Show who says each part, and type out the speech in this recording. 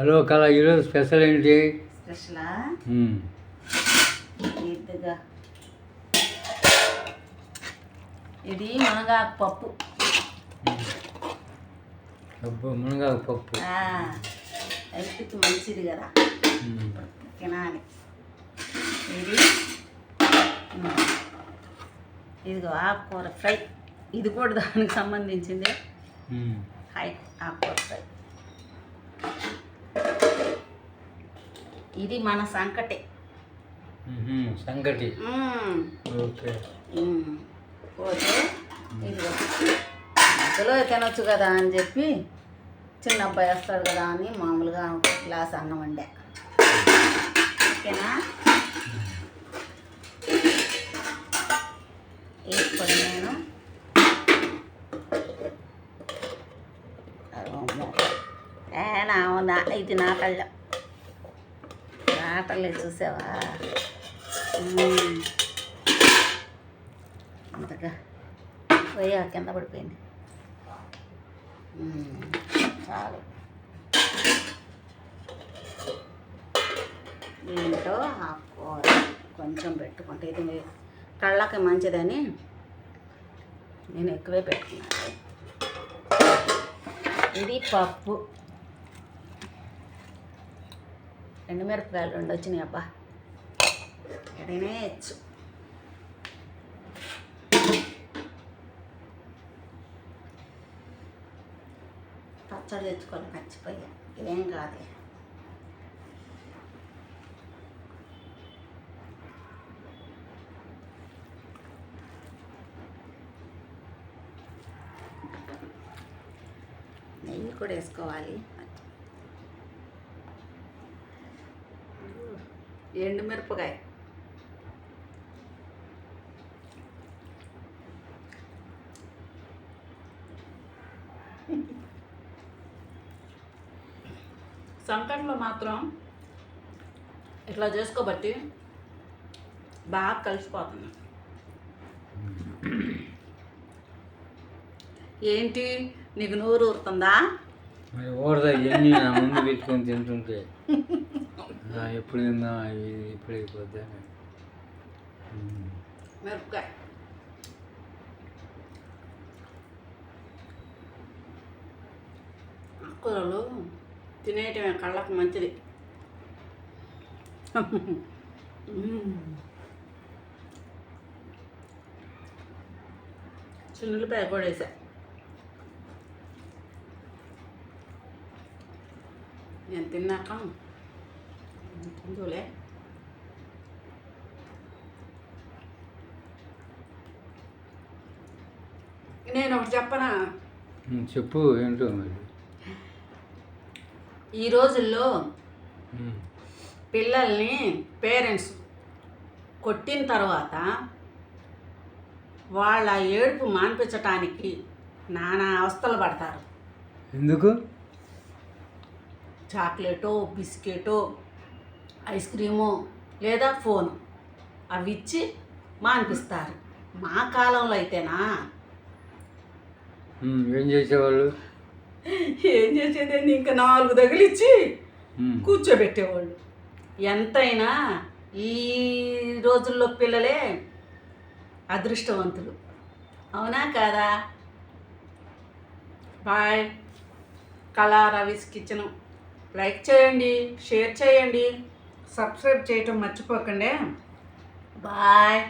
Speaker 1: Hello కళ ఈరోజు special ఏంటి?
Speaker 2: స్పెషలా. ఇదిగా ఇది మునగాకు పప్పు
Speaker 1: పప్పు మునగాకు పప్పు
Speaker 2: హెల్త్కి మంచిది కదా. తినాలి. ఇది ఇదిగో ఆకుకూర ఫ్రై. ఇది కూడా దానికి సంబంధించింది. ఆకుకూర ఫ్రై. ఇది మన సంకటి.
Speaker 1: ఓకే.
Speaker 2: మ్మ్. పోతే ఇదిగో మధ్యలో తినొచ్చు కదా అని చెప్పి చిన్న అబ్బాయి వస్తాడు కదా అని మామూలుగా ఒక గ్లాస్ అన్నం వండా. ఓకేనా? ఇప్పుడు నేను నా ఇది నా కళ్ళ. ఆటలే చూసావా. అంతగా. పోయా కింద పడిపోయింది. చాలు. దీంట్లో ఆకుకూర కొంచెం పెట్టుకుంటే ఇది కళ్ళకి మంచిదని నేను ఎక్కువే పెట్టుకున్నాను. ఇది పప్పు. ఎండుమిరపకాయలు రెండు వచ్చినాయి అబ్బా. ఎడనే వచ్చు పచ్చడి తెచ్చుకోవాలి మర్చిపోయా. ఏం కాదు. నెయ్యి కూడా వేసుకోవాలి. ఎండుమిరపకాయ సంకట్లో మాత్రం ఇట్లా చేసుకోబట్టి బాగా కలిసిపోతుంది. ఏంటి? నీకు నోరు ఊరుతుందా?
Speaker 1: మరి ఓడదా ఇవన్నీ నా ముందు పెట్టుకొని తింటుంటే. ఎప్పుడు తిందా? ఇది ఎప్పుడు అయిపోద్దా?
Speaker 2: మిరపకాయ. ఆకుకూరలు తినేయటమే కళ్ళకు మంచిది. మ్మ్. చిన్నులపాయ కూడా వేసా. నేను తిన్నాక తిందులే నేను ఒకటి చెప్పనా.
Speaker 1: చెప్పు ఏంటో మరి?
Speaker 2: ఈ రోజుల్లో. పిల్లల్ని పేరెంట్స్ కొట్టిన తర్వాత వాళ్ళ ఏడుపు మాన్పించటానికి నానా అవస్థలు పడతారు.
Speaker 1: ఎందుకు?
Speaker 2: చాక్లెటో బిస్కెటో ఐస్ క్రీము లేదా ఫోను అవి ఇచ్చి మాన్పిస్తారు మా కాలంలో అయితేనా.
Speaker 1: ఏం చేసేవాళ్ళు?
Speaker 2: ఏం చేసేదండి? ఇంకా నాలుగు తగిలిచ్చి. కూర్చోబెట్టేవాళ్ళు. ఎంతైనా ఈ రోజుల్లో పిల్లలే అదృష్టవంతులు. అవునా కాదా? Bye. Kala Ravi's kitchen. Like చేయండి షేర్ చేయండి సబ్స్క్రైబ్ చేయటం మర్చిపోకండి. బాయ్.